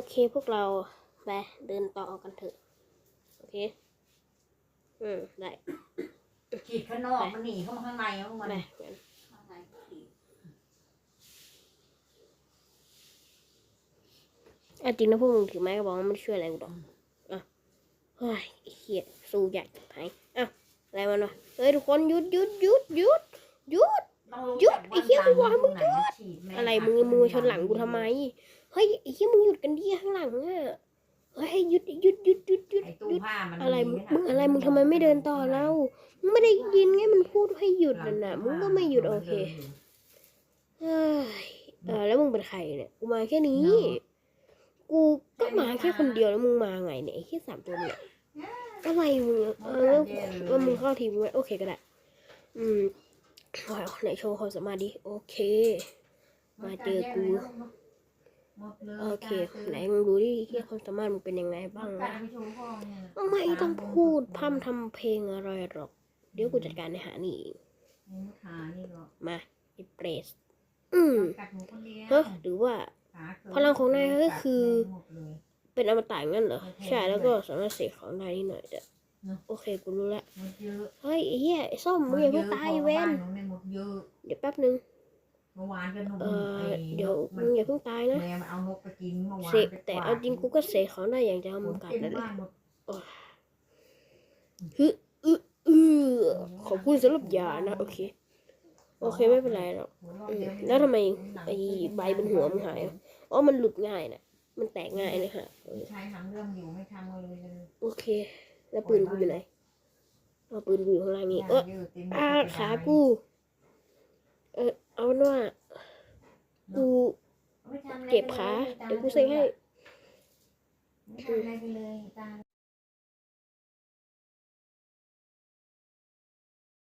อเคพวกเราไปเดินต่อกันเถอะ โอเค อืม ได้ขีดข้างนอกมันหนีเข้ามาข้างในแล้วมันไปงั้นข้างในขีดอะจริงนะพวกมึงถือไม้กระบอกมันไม่ช่วยอะไรกูหรอกอะเฮ้ยไอ้เหี้ยสู้อยากจะหายอะอะไรมันวะเฮ้ยทุกคนหยุดหยุดหยุดหยุดหยุดต้องรู้หยุดจัไอ้เหี้ยกูบอกให้มึงหยุดดฉีดแอะไรมึงมือชนหลังกูทำไมเฮ้ยไอ้เหี้ยมึงหยุดกันดิข้างหลังอะเฮ้ยหยุดหยุดหยุดหยุดหยุดไอ้ตู้หยุดผ้ามันอะไรมีมึงขนาดมึงอะไรมึงทำไมไม่เดินต่อเรามึงไม่ได้ยินไงมันพูดให้หยุดน่ะนะมึงก็ไม่หยุดโอเคเฮ้ยเออแล้วมึงเป็นใครเนี่ยกูมาแค่นี้ กูก็มาแค่คนเดียวแล้วมึงมาไงเนี่ยไอ้แค่สามตัวเนี่ยอะไรมึงอะเออแล้วแล้วมึงเข้าทีมไว้โอเคก็ได้อืมว้าวไหนโชว์ความสามารถดิโอเค มาเจอกูหมดเลย โอเคไหนมึงดูดิเฮียความสามารถมึงเป็นยังไงบ้างกันะดไปโชว์พ่อเนี่ยไม่ต้องพูดพร่ำทำเพลงอะไรหรอก เดี๋ยวกูจัดการในหานี่เองนิ้วขานี่ก็มาไอ้เปรสอืมกัดหนูคนเดียวเฮ้ยหรือว่าขาเขินพลังของนายก็คือหมดเลยเป็นอมตะงั้นเหรอ ใช่แล้วก็สามารถเสกของได้นิดหน่อยแต่เนอะโอเคกูรู้ละหมดเยอะเฮ้ยไอ้เหี้ยไอ้ส้มมึงอย่าเพิ่งตายเว้นบ้หนูเนี่ยหมดเยอะเดี๋ยวแป๊บนึงเมื่อวานก็นกเออไอ้เดี๋ยวมัมึงอย่าเพิ่งตายนะแมวมันเอานกไปกินเมื่อวานเสกแต่เอาจริงกูก็เสกของได้อย่างจะเอาผมึลงกัดเต็มนั่นแหละบ้านหมดฮึอืออือขอบคุณสำหรับยานะโอเค โอเคไม่เป็นไรหรอกหัวเราะอืมเยอะแล้วทำไมไอ้ใบบนหัวมึงหายอะอ๋อมันหลุดง่ายนะมันแตกง่ายเลยค่ะเออใช้ทำเรื่องอยู่ไม่ทำเลยเลยโอเค แล้วปืนกูอยู่ไหนเอาปืนกูอยู่ข้างล่างนี่เออเยอะเต็มอาขากู เออเอาเป็นว่ากูไม่ทำอะไรเก็บขาเดี๋ยวกูเซ็งให้ ไม่ทำอะไรไปเลยตา